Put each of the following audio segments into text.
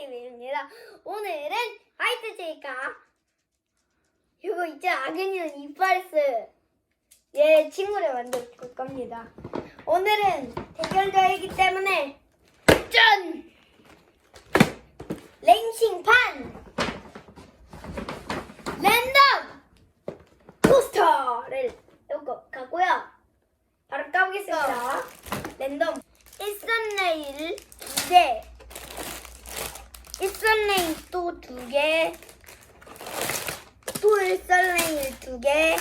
TV입니다. 오늘은 화이트 제이카 이거 있죠? 아그니는 이빨스 얘 친구를 만들 겁니다. 오늘은 대결자이기 때문에 짠! 랭싱판 랜덤 포스터를 이거 갖고요. 바로 까보겠습니다. 랜덤 일선 레일 두 개, 레일 또두 개, 또 레일 두 개,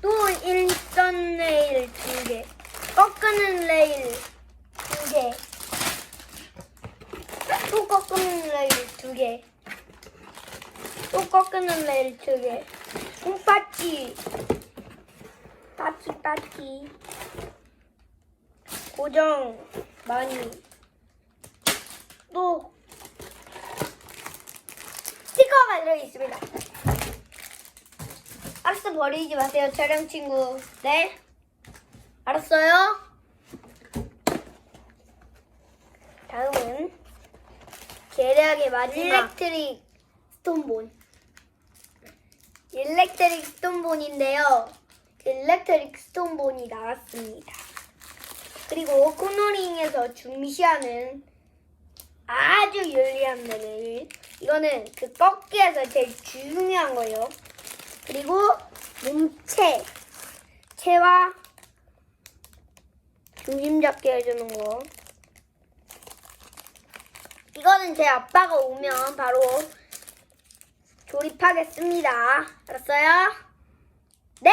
또 일선 레일 두 개, 꺾는 레일 두 개, 또 꺾는 레일 두 개, 또 꺾는 레일 두 개, 콩파치, 파치 파치. 고정 많이. 또 스티커가 들어있습니다. 박스 버리지 마세요, 촬영 친구. 네? 알았어요? 다음은 계략의 마지막 일렉트릭 스톤본. 일렉트릭 스톤본인데요. 일렉트릭 스톤본이 나왔습니다. 그리고 코너링에서 중시하는 아주 윤리한 레벨. 이거는 그 꺾기에서 제일 중요한 거예요. 그리고 몸체. 체와 중심 잡게 해주는 거. 이거는 제 아빠가 오면 바로 조립하겠습니다. 알았어요? 네!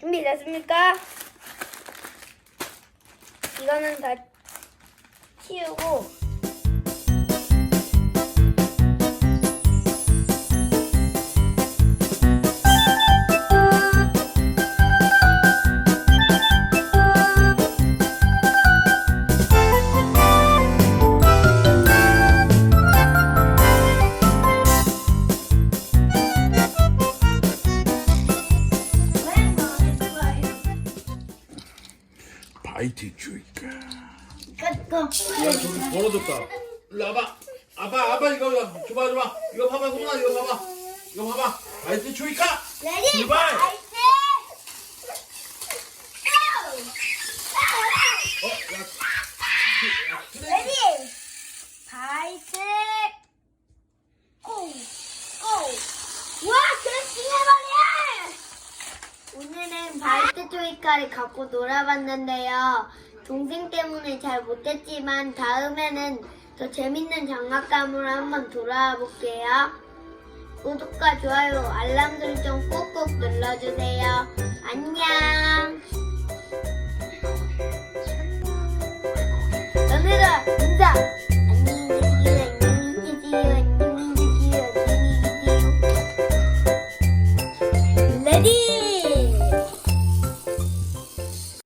준비됐습니까? 이거는 다 치우고 바이트 주의가 끝고 저기 벌어졌다 일로 와봐 아빠 아빠 이거 이거 줘봐 줘봐 이거 봐봐 소문아 이거 봐봐 이거 봐봐 바이트 주의가 레디 출발! 파이팅! 어? 야, 야 쓰레기 레디 파이팅! 고! 고! 와 그렇지 해버려! 오늘은 바이트 조이카를 갖고 놀아봤는데요. 동생 때문에 잘 못했지만 다음에는 더 재밌는 장난감으로 한번 돌아와 볼게요. 구독과 좋아요, 알람 설정 꾹꾹 눌러주세요.